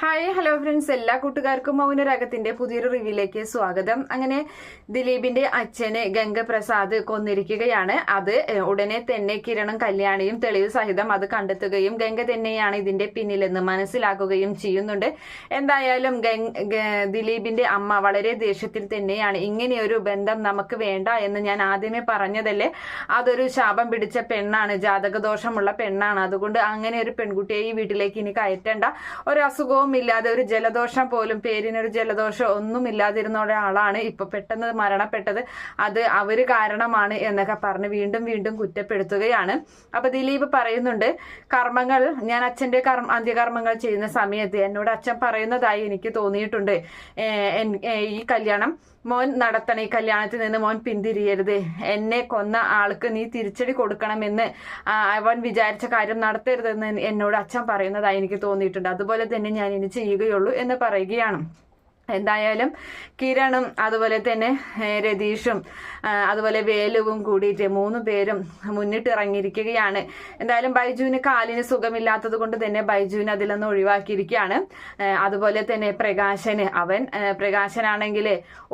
Hi hello friends എല്ലാ കൂട്ടുകാർക്കും മൗനരാഗത്തിന്റെ പുതിയൊരു റിവ്യൂലേക്ക് സ്വാഗതം. അങ്ങനെ ദിലീപിന്റെ അച്ഛന് ഗംഗപ്രസാദ് കൊന്നിരിക്കുകയാണ്. അത് ഉടനെ തന്നെ കിരണും കല്യാണിയും തെളിവ് സഹിതം അത് കണ്ടെത്തുകയും ഗംഗ തന്നെയാണ് ഇതിന്റെ പിന്നിലെന്ന് മനസ്സിലാക്കുകയും ചെയ്യുന്നുണ്ട്. എന്തായാലും ഗംഗ ദിലീപിന്റെ അമ്മ വളരെ ദേഷ്യത്തിൽ തന്നെയാണ്. ഇങ്ങനെയൊരു ബന്ധം നമുക്ക് വേണ്ട എന്ന് ഞാൻ ആദ്യമേ പറഞ്ഞതല്ലേ? അതൊരു ശാപം പിടിച്ച പെണ്ണാണ് ജാതകദോഷമുള്ള പെണ്ണാണ്. അതുകൊണ്ട് അങ്ങനെ ഒരു പെൺകുട്ടിയെ ഈ വീട്ടിലേക്ക് ഇനി കയറ്റേണ്ട. ഒരു അസുഖവും ഇല്ലാതെ ഒരു ജലദോഷം പോലും പേരിനൊരു ജലദോഷം ഒന്നും ഇല്ലാതിരുന്ന ഒരാളാണ് ഇപ്പൊ പെട്ടെന്ന് മരണപ്പെട്ടത്. അത് അവർ കാരണമാണ് എന്നൊക്കെ പറഞ്ഞ് വീണ്ടും വീണ്ടും കുറ്റപ്പെടുത്തുകയാണ്. അപ്പൊ ദിലീപ് പറയുന്നുണ്ട് കർമ്മങ്ങൾ ഞാൻ അച്ഛന്റെ കർമ്മ അന്ത്യകർമ്മങ്ങൾ ചെയ്യുന്ന സമയത്ത് എന്നോട് അച്ഛൻ പറയുന്നതായി എനിക്ക് തോന്നിയിട്ടുണ്ട്. ഈ കല്യാണം മോൻ നടത്തണം ഈ കല്യാണത്തിൽ നിന്ന് മോൻ പിന്തിരിയരുത്. എന്നെ കൊന്ന ആൾക്ക് നീ തിരിച്ചടി കൊടുക്കണമെന്ന് അവൻ വിചാരിച്ച കാര്യം നടത്തരുതെന്ന് എന്നോട് അച്ഛൻ പറയുന്നതായി എനിക്ക് തോന്നിയിട്ടുണ്ട്. അതുപോലെ തന്നെ ഞാൻ ഇനി ചെയ്യുകയുള്ളൂ എന്ന് പറയുകയാണ്. എന്തായാലും കിരണും അതുപോലെ തന്നെ രതീഷും അതുപോലെ വേലുവും കൂടിയിട്ട് മൂന്ന് പേരും മുന്നിട്ട് ഇറങ്ങിയിരിക്കുകയാണ് എന്തായാലും ബൈജുവിന് കാലിന് സുഖമില്ലാത്തത് കൊണ്ട് തന്നെ ബൈജുവിന് അതിൽ നിന്ന് ഒഴിവാക്കിയിരിക്കുകയാണ്. അതുപോലെ തന്നെ പ്രകാശന് അവൻ പ്രകാശനാണെങ്കിൽ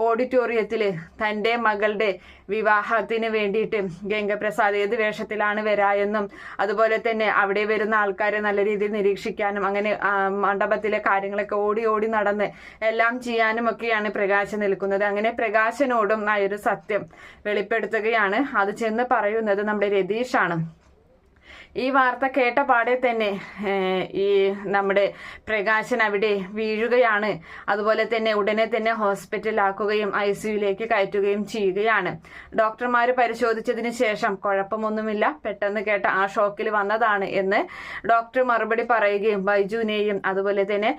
ഓഡിറ്റോറിയത്തിൽ തന്റെ മകളുടെ വിവാഹത്തിന് വേണ്ടിയിട്ട് ഗംഗപ്രസാദ് ഏത് വേഷത്തിലാണ് വരായെന്നും അതുപോലെ തന്നെ അവിടെ വരുന്ന ആൾക്കാരെ നല്ല രീതിയിൽ നിരീക്ഷിക്കാനും അങ്ങനെ മണ്ഡപത്തിലെ കാര്യങ്ങളൊക്കെ ഓടി ഓടി നടന്ന് എല്ലാം ചെയ്യാനും ഒക്കെയാണ് പ്രകാശം നിൽക്കുന്നത്. അങ്ങനെ പ്രകാശനോടും ആ ഒരു സത്യം വെളിപ്പെടുത്തുകയാണ്. അത് ചെന്ന് പറയുന്നത് നമ്മുടെ രതീഷാണ്. ഈ വാർത്ത കേട്ട പാടെ തന്നെ ഈ നമ്മുടെ പ്രകാശൻ അവിടെ വീഴുകയാണ്. അതുപോലെ തന്നെ ഉടനെ തന്നെ ഹോസ്പിറ്റലാക്കുകയും ഐ സിയുലേക്ക് കയറ്റുകയും ചെയ്യുകയാണ്. ഡോക്ടർമാർ പരിശോധിച്ചതിന് ശേഷം കുഴപ്പമൊന്നുമില്ല. പെട്ടെന്ന് കേട്ട ആ ഷോക്കിൽ വന്നതാണ് എന്ന് ഡോക്ടർ മറുപടി പറയുകയും ബൈജുവിനെയും അതുപോലെ തന്നെ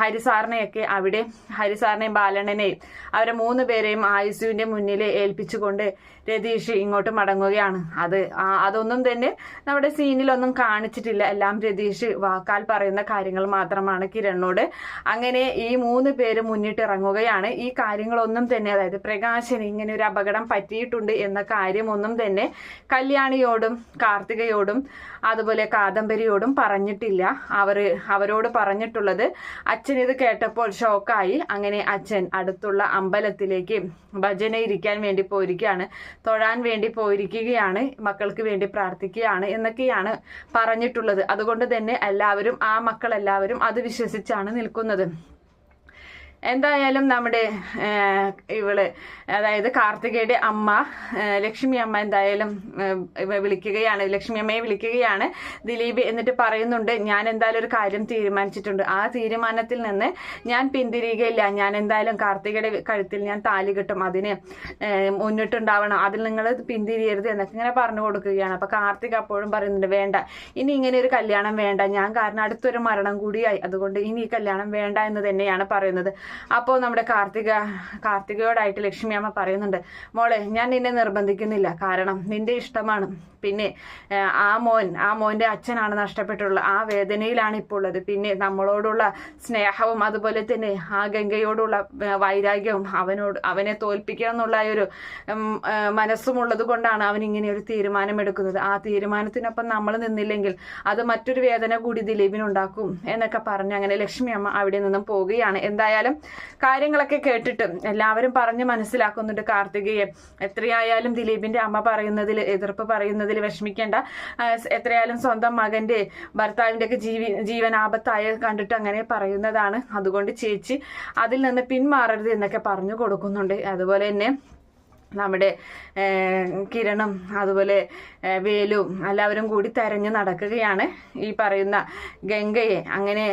ഹരിസാറിനെയൊക്കെ അവിടെ ഹരിസാറിനെയും ബാലണ്ണനെയും അവരെ മൂന്ന് പേരെയും ആയുസുവിന്റെ മുന്നിൽ ഏൽപ്പിച്ചുകൊണ്ട് രതീഷ് ഇങ്ങോട്ട് മടങ്ങുകയാണ്. അത് അതൊന്നും തന്നെ നമ്മുടെ സീനിലൊന്നും കാണിച്ചിട്ടില്ല. എല്ലാം രതീഷ് വാക്കാൽ പറയുന്ന കാര്യങ്ങൾ മാത്രമാണ് കിരണിനോട്. അങ്ങനെ ഈ മൂന്ന് പേര് മുന്നിട്ടിറങ്ങുകയാണ് ഈ കാര്യങ്ങളൊന്നും തന്നെ അതായത് പ്രകാശന് ഇങ്ങനെ ഒരു അപകടം പറ്റിയിട്ടുണ്ട് എന്ന കാര്യമൊന്നും തന്നെ കല്യാണിയോടും കാർത്തികയോടും അതുപോലെ കാദംബരിയോടും പറഞ്ഞിട്ടില്ല. അവർ അവരോട് പറഞ്ഞിട്ടുള്ളത് അച്ഛൻ ഇത് കേട്ടപ്പോൾ ഷോക്കായി. അങ്ങനെ അച്ഛൻ അടുത്തുള്ള അമ്പലത്തിലേക്ക് ഭജന ഇരിക്കാൻ വേണ്ടി പോയിരിക്കുകയാണ്. തൊഴാൻ വേണ്ടി പോയിരിക്കുകയാണ്. മക്കൾക്ക് വേണ്ടി പ്രാർത്ഥിക്കുകയാണ് എന്നൊക്കെയാണ് പറഞ്ഞിട്ടുള്ളത്. അതുകൊണ്ട് തന്നെ എല്ലാവരും ആ മക്കളെല്ലാവരും അത് വിശ്വസിച്ചാണ് നിൽക്കുന്നത്. എന്തായാലും നമ്മുടെ ഇവൾ അതായത് കാർത്തികയുടെ അമ്മ ലക്ഷ്മി അമ്മ എന്തായാലും വിളിക്കുകയാണ് ലക്ഷ്മി അമ്മയെ വിളിക്കുകയാണ്. ദിലീപ് എന്നിട്ട് പറയുന്നുണ്ട് ഞാൻ എന്തായാലും ഒരു കാര്യം തീരുമാനിച്ചിട്ടുണ്ട്. ആ തീരുമാനത്തിൽ നിന്ന് ഞാൻ പിന്തിരിയുകയില്ല ഞാൻ എന്തായാലും കാർത്തികയുടെ കഴുത്തിൽ ഞാൻ താലി കിട്ടും. അതിന് മുന്നിട്ടുണ്ടാവണം. അതിൽ നിങ്ങൾ പിന്തിരിയരുത് എന്നൊക്കെ ഇങ്ങനെ പറഞ്ഞു കൊടുക്കുകയാണ്. അപ്പൊ കാർത്തിക അപ്പോഴും പറയുന്നുണ്ട് വേണ്ട. ഇനി ഇങ്ങനെ ഒരു കല്യാണം വേണ്ട. ഞാൻ കാരണം അടുത്തൊരു മരണം കൂടിയായി. അതുകൊണ്ട് ഇനി ഈ കല്യാണം വേണ്ട എന്ന് തന്നെയാണ് പറയുന്നത്. അപ്പോൾ നമ്മുടെ കാർത്തിക കാർത്തികയോടായിട്ട് ലക്ഷ്മി അമ്മ പറയുന്നുണ്ട് മോളെ ഞാൻ നിന്നെ നിർബന്ധിക്കുന്നില്ല. കാരണം നിന്റെ ഇഷ്ടമാണ്. പിന്നെ ആ മോൻ ആ മോന്റെ അച്ഛനാണ് നഷ്ടപ്പെട്ടുള്ളത് ആ വേദനയിലാണ് ഇപ്പോൾ ഉള്ളത് പിന്നെ നമ്മളോടുള്ള സ്നേഹവും അതുപോലെ തന്നെ ആ ഗംഗയോടുള്ള വൈരാഗ്യവും അവനോട് അവനെ തോൽപ്പിക്കുക എന്നുള്ള ഒരു മനസ്സുമുള്ളത് കൊണ്ടാണ് അവൻ ഇങ്ങനെ ഒരു തീരുമാനം എടുക്കുന്നത് ആ തീരുമാനത്തിനൊപ്പം നമ്മൾ നിന്നില്ലെങ്കിൽ അത് മറ്റൊരു വേദന കൂടി ദിലീപിനുണ്ടാക്കും എന്നൊക്കെ പറഞ്ഞ് അങ്ങനെ ലക്ഷ്മി അമ്മ അവിടെ നിന്നും പോവുകയാണ്. എന്തായാലും കാര്യങ്ങളൊക്കെ കേട്ടിട്ട് എല്ലാവരും പറഞ്ഞ് മനസ്സിലാക്കുന്നുണ്ട് കാർത്തികയെ എത്രയായാലും ദിലീപിന്റെ അമ്മ പറയുന്നതിൽ എതിർപ്പ് പറയുന്നതിൽ വിഷമിക്കേണ്ട. എത്രയായാലും സ്വന്തം മകന്റെ ഭർത്താവിന്റെ ഒക്കെ ജീവി ജീവനാപത്തായ കണ്ടിട്ട് അങ്ങനെ പറയുന്നതാണ്. അതുകൊണ്ട് ചേച്ചി അതിൽ നിന്ന് പിന്മാറരുത് എന്നൊക്കെ പറഞ്ഞു കൊടുക്കുന്നുണ്ട്. അതുപോലെ തന്നെ നമ്മുടെ കിരണം അതുപോലെ വേലും എല്ലാവരും കൂടി തെരഞ്ഞു നടക്കുകയാണ്. ഈ പറയുന്ന ഗംഗയെ. അങ്ങനെ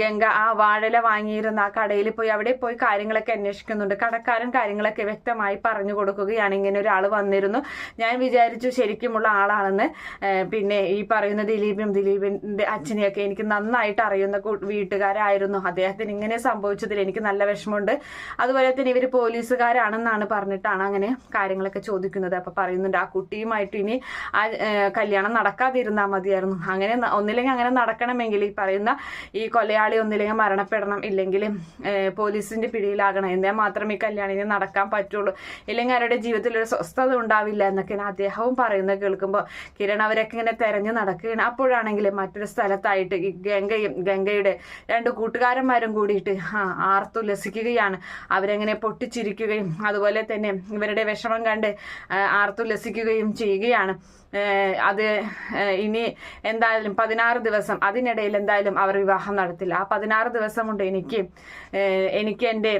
ഗംഗ ആ വാഴല വാങ്ങിയിരുന്ന ആ കടയിൽ പോയി അവിടെ പോയി കാര്യങ്ങളൊക്കെ അന്വേഷിക്കുന്നുണ്ട്. കടക്കാരൻ കാര്യങ്ങളൊക്കെ വ്യക്തമായി പറഞ്ഞു കൊടുക്കുകയാണ്. ഇങ്ങനെ ഒരാൾ വന്നിരുന്നു. ഞാൻ വിചാരിച്ചു ശരിക്കുമുള്ള ആളാണെന്ന്. പിന്നെ ഈ പറയുന്ന ദിലീപും ദിലീപിന്റെ അച്ഛനെയൊക്കെ എനിക്ക് നന്നായിട്ട് അറിയുന്ന വീട്ടുകാരായിരുന്നു. അദ്ദേഹത്തിന് ഇങ്ങനെ സംഭവിച്ചതിൽ എനിക്ക് നല്ല വിഷമമുണ്ട്. അതുപോലെ തന്നെ ഇവർ പോലീസുകാരാണെന്നാണ് പറഞ്ഞിട്ടാണ് അങ്ങനെ കാര്യങ്ങളൊക്കെ ചോദിക്കുന്നത്. അപ്പൊ പറയുന്നുണ്ട് ആ കുട്ടിയുമായിട്ട് ഇനി ആ കല്യാണം നടക്കാതിരുന്നാൽ മതിയായിരുന്നു. അങ്ങനെ ഒന്നില്ലെങ്കിൽ അങ്ങനെ നടക്കണമെങ്കിൽ ഈ പറയുന്ന ഈ കൊലയാളി ഒന്നില്ലെങ്കിൽ മരണപ്പെടണം. ഇല്ലെങ്കിൽ പോലീസിന്റെ പിടിയിലാകണം. എന്നാൽ മാത്രമേ ഈ കല്യാണം ഇനി നടക്കാൻ പറ്റുള്ളൂ. ഇല്ലെങ്കിൽ അവരുടെ ജീവിതത്തിൽ ഒരു സ്വസ്ഥത ഉണ്ടാവില്ല എന്നൊക്കെയാണ് അദ്ദേഹവും പറയുന്നത് കേൾക്കുമ്പോൾ. കിരൺ അവരൊക്കെ ഇങ്ങനെ തെരഞ്ഞു നടക്കുകയാണ്. അപ്പോഴാണെങ്കിൽ മറ്റൊരു സ്ഥലത്തായിട്ട് ഈ ഗംഗയും ഗംഗയുടെ രണ്ട് കൂട്ടുകാരന്മാരും കൂടിയിട്ട് ആർത്തുല്ലസിക്കുകയാണ് അവരെങ്ങനെ പൊട്ടിച്ചിരിക്കുകയും അതുപോലെ തന്നെ ഇവരുടെ വിഷമം കണ്ട് ആർത്തുല്ലസിക്കുകയും ചെയ്യുകയാണ്. അത് ഇനി എന്തായാലും പതിനാറ് ദിവസം അതിനിടയിൽ എന്തായാലും അവർ വിവാഹം നടത്തില്ല. ആ പതിനാറ് ദിവസം കൊണ്ട് എനിക്ക് എനിക്ക് എന്റെ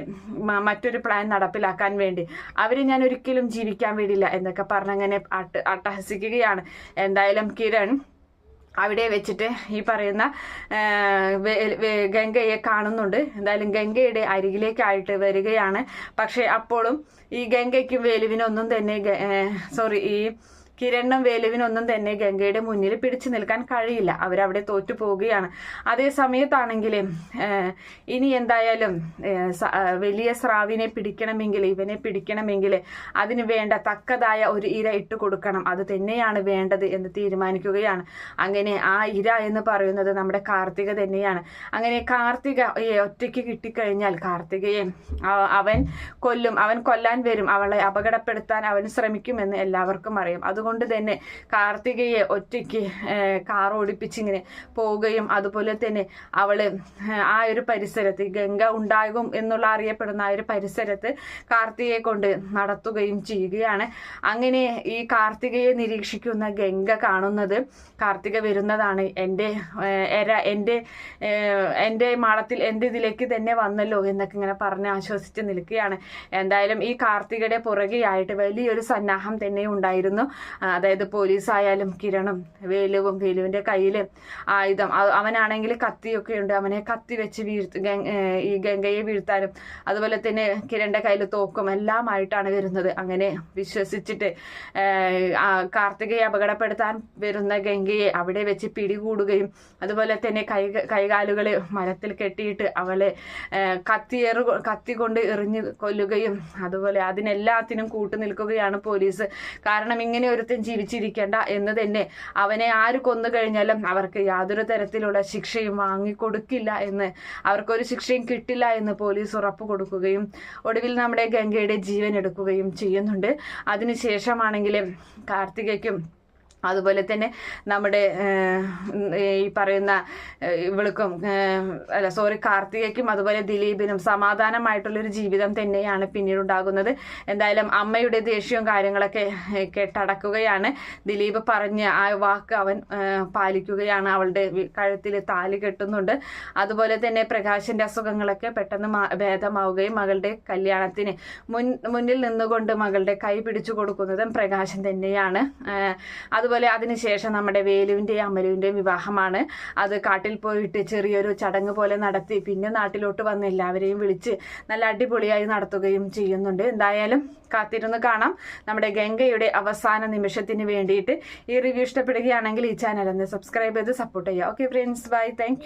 മറ്റൊരു പ്ലാൻ നടപ്പിലാക്കാൻ വേണ്ടി അവരെ ഞാൻ ഒരിക്കലും ജീവിക്കാൻ വേണ്ടിയില്ല എന്നൊക്കെ പറഞ്ഞങ്ങനെ അട്ട് അട്ടഹസിക്കുകയാണ്. എന്തായാലും കിരൺ അവിടെ വെച്ചിട്ട് ഈ പറയുന്ന ഗംഗയെ കാണുന്നുണ്ട്. എന്തായാലും ഗംഗയുടെ അരികിലേക്കായിട്ട് വരികയാണ്. പക്ഷെ അപ്പോഴും ഈ ഗംഗയ്ക്കും വേലുവിനൊന്നും തന്നെ സോറി ഈ കിരണ്ണും വേലുവിനൊന്നും തന്നെ ഗംഗയുടെ മുന്നിൽ പിടിച്ചു നിൽക്കാൻ കഴിയില്ല. അവരവിടെ തോറ്റു പോവുകയാണ്. അതേ സമയത്താണെങ്കിൽ ഇനി എന്തായാലും വലിയ സ്രാവിനെ പിടിക്കണമെങ്കിൽ ഇവനെ പിടിക്കണമെങ്കിൽ അതിന് വേണ്ട തക്കതായ ഒരു ഇര ഇട്ട് കൊടുക്കണം. അത് തന്നെയാണ് വേണ്ടത് എന്ന് തീരുമാനിക്കുകയാണ്. അങ്ങനെ ആ ഇര എന്ന് പറയുന്നത് നമ്മുടെ കാർത്തിക തന്നെയാണ്. അങ്ങനെ കാർത്തിക ഒറ്റയ്ക്ക് കിട്ടിക്കഴിഞ്ഞാൽ കാർത്തികയെ അവൻ കൊല്ലും അവൻ കൊല്ലാൻ വരും. അവളെ അപകടപ്പെടുത്താൻ അവൻ ശ്രമിക്കുമെന്ന് എല്ലാവർക്കും അറിയാം. അതുകൊണ്ട് തന്നെ കാർത്തികയെ ഒറ്റയ്ക്ക് കാർ ഓടിപ്പിച്ചിങ്ങനെ പോവുകയും അതുപോലെ തന്നെ അവൾ ആ ഒരു പരിസരത്ത് ഗംഗ ഉണ്ടാകും എന്നുള്ള അറിയപ്പെടുന്ന ആ ഒരു പരിസരത്ത് കാർത്തികയെ കൊണ്ട് നടത്തുകയും ചെയ്യുകയാണ്. അങ്ങനെ ഈ കാർത്തികയെ നിരീക്ഷിക്കുന്ന ഗംഗ കാണുന്നത് കാർത്തിക വരുന്നതാണ്. എന്റെ എര എന്റെ എന്റെ മാളത്തിൽ എന്റെ ഇതിലേക്ക് തന്നെ വന്നല്ലോ എന്നൊക്കെ ഇങ്ങനെ പറഞ്ഞ് ആശ്വസിച്ച് നിൽക്കുകയാണ്. എന്തായാലും ഈ കാർത്തികയുടെ പുറകെയായിട്ട് വലിയൊരു സന്നാഹം തന്നെ ഉണ്ടായിരുന്നു. അതായത് പോലീസായാലും കിരണും വേലുവും വേലുവിന്റെ കയ്യിൽ ആയുധം. അവനാണെങ്കിൽ കത്തിയൊക്കെ ഉണ്ട്. അവനെ കത്തി വെച്ച് വീഴ്ത്ത് ഈ ഗംഗയെ വീഴ്ത്താനും അതുപോലെ തന്നെ കിരണിന്റെ കയ്യിൽ തോക്കും എല്ലാമായിട്ടാണ് വരുന്നത്. അങ്ങനെ വിശ്വസിച്ചിട്ട് കാർത്തികയെ അപകടപ്പെടുത്താൻ വരുന്ന ഗംഗയെ അവിടെ വെച്ച് പിടികൂടുകയും അതുപോലെ തന്നെ കൈ കൈകാലുകളെ മരത്തിൽ കെട്ടിയിട്ട് അവളെ കത്തിയറു കത്തി കൊണ്ട് എറിഞ്ഞ് കൊല്ലുകയും അതുപോലെ അതിനെല്ലാത്തിനും കൂട്ടു നിൽക്കുകയാണ് പോലീസ്. കാരണം ഇങ്ങനെ ഒരുത്തൻ ജീവിച്ചിരിക്കേണ്ട എന്ന് തന്നെ. അവനെ ആര് കൊന്നു കഴിഞ്ഞാലും അവർക്ക് യാതൊരു തരത്തിലുള്ള ശിക്ഷയും വാങ്ങിക്കൊടുക്കില്ല എന്ന് അവർക്കൊരു ശിക്ഷയും കിട്ടില്ല എന്ന് പോലീസ് ഉറപ്പ് കൊടുക്കുകയും ഒടുവിൽ നമ്മുടെ ഗംഗയുടെ ജീവൻ എടുക്കുകയും ചെയ്യുന്നുണ്ട്. അതിനുശേഷമാണെങ്കിൽ കാർത്തികയ്ക്കും അതുപോലെ തന്നെ നമ്മുടെ ഈ പറയുന്ന ഇവൾക്കും അല്ല സോറി കാർത്തികയ്ക്കും അതുപോലെ ദിലീപിനും സമാധാനമായിട്ടുള്ളൊരു ജീവിതം തന്നെയാണ് പിന്നീട് ഉണ്ടാകുന്നത് എന്തായാലും അമ്മയുടെ ദേഷ്യവും കാര്യങ്ങളൊക്കെ കേട്ടടക്കുകയാണ്. ദിലീപ് പറഞ്ഞ് ആ വാക്ക് അവൻ പാലിക്കുകയാണ്. അവളുടെ കഴുത്തിൽ താലി കെട്ടുന്നുണ്ട്. അതുപോലെ തന്നെ പ്രകാശിന്റെ അസുഖങ്ങളൊക്കെ പെട്ടെന്ന് ഭേദമാവുകയും മകളുടെ കല്യാണത്തിന് മുൻ മുന്നിൽ നിന്നുകൊണ്ട് മകളുടെ കൈ പിടിച്ചു കൊടുക്കുന്നതും പ്രകാശൻ തന്നെയാണ്. ഏഹ്, അതുപോലെ അതിനുശേഷം നമ്മുടെ വേലുവിന്റെയും അമലുവിന്റെയും വിവാഹമാണ്. അത് കാട്ടിൽ പോയിട്ട് ചെറിയൊരു ചടങ്ങ് പോലെ നടത്തി പിന്നെ നാട്ടിലോട്ട് വന്ന് എല്ലാവരെയും വിളിച്ച് നല്ല അടിപൊളിയായി നടത്തുകയും ചെയ്യുന്നുണ്ട്. എന്തായാലും കാത്തിരുന്ന് കാണാം. നമ്മുടെ ഗംഗയുടെ അവസാന നിമിഷത്തിന് വേണ്ടിയിട്ട് ഈ റിവ്യൂ ഇഷ്ടപ്പെടുകയാണെങ്കിൽ ഈ ചാനൽ ഒന്ന് സബ്സ്ക്രൈബ് ചെയ്ത് സപ്പോർട്ട് ചെയ്യുക. Okay friends bye thank